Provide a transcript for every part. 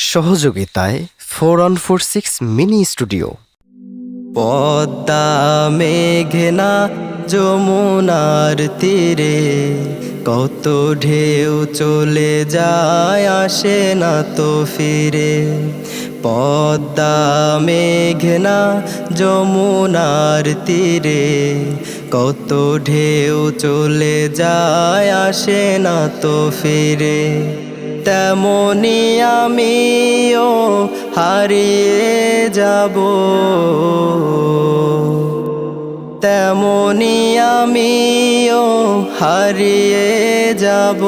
সহযোগিতায় four on four six mini studio. Padma মেঘনা যমুনার তীরে, কত ঢেউ চলে যায় আসে না তো ফিরে। পদ্মা মেঘনা যমুনার তীরে, কত ঢেউ চলে যায় আসে না তো ফিরে। তেমনি আমিও হারিয়ে যাব। তেমনি আমিও হারিয়ে যাব।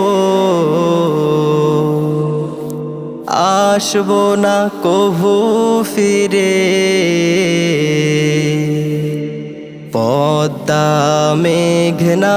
আসব না কভু ফিরে। পদ্মা মেঘনা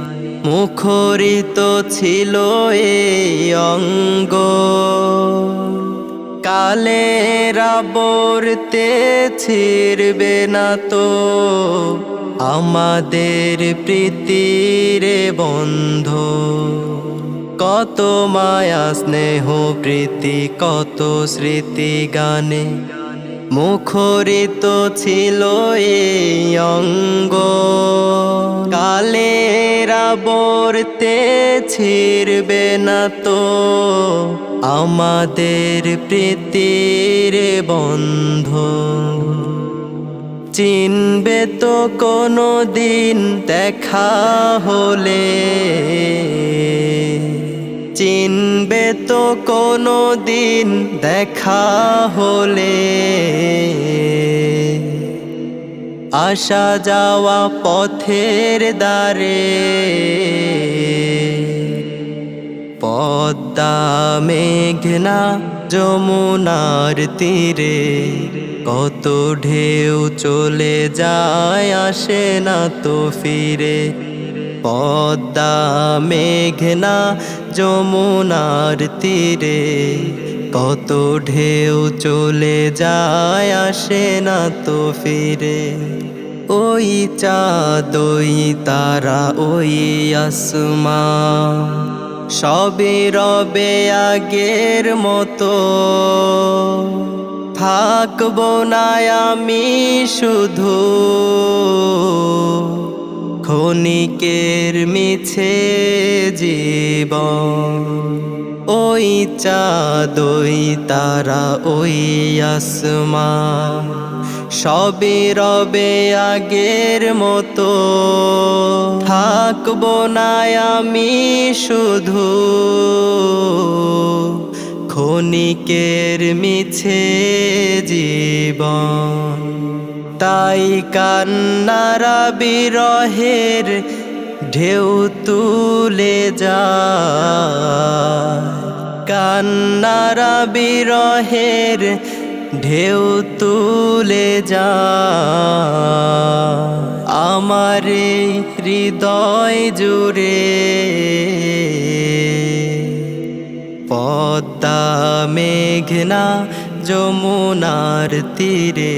মুখরিত ছিল এই অঙ্গ। কালের আবর্তে ছিড়বে না তো আমাদের প্রীতির বন্ধ। কত মায়া, স্নেহ, প্রীতি, কত স্মৃতি গানে মুখরিত ছিল এই অঙ্গ। কালের আবর্তে ছিড়বে না তো আমাদের প্রীতির বন্ধ। চিনবে তো কোনো দিন দেখা হলে। চিনবে তো কোনো দিন দেখা হলে। আসা যাওয়া পথের দ্বারে। পদ্মা, মেঘনা, যমুনার তীরে। কত ঢেউ চলে যায়, আসে না তো ফিরে। পদ্মা মেঘনা যমুনার তীরে, কত ঢেউ চলে যায় আসে না তো ফিরে। ওই চাঁদ ওই তারা, ওই আসমা, সবে রবে আগের মতো। থাকব না আমি শুধু ক্ষণিকের মিছে জীবন। ওই চাঁদ তারা, ওই আসমা সবে রবে আগের মতো। থাকব না আমি শুধু। ক্ষণিকের মিছে জীবন। তাই কান্নারা বিরহের ঢেউ তুলে যা কান্নারা বিরহের ঢেউ তুলে যা আমার হৃদয় জুড়ে পদ্মা মেঘনা যমুনার তীরে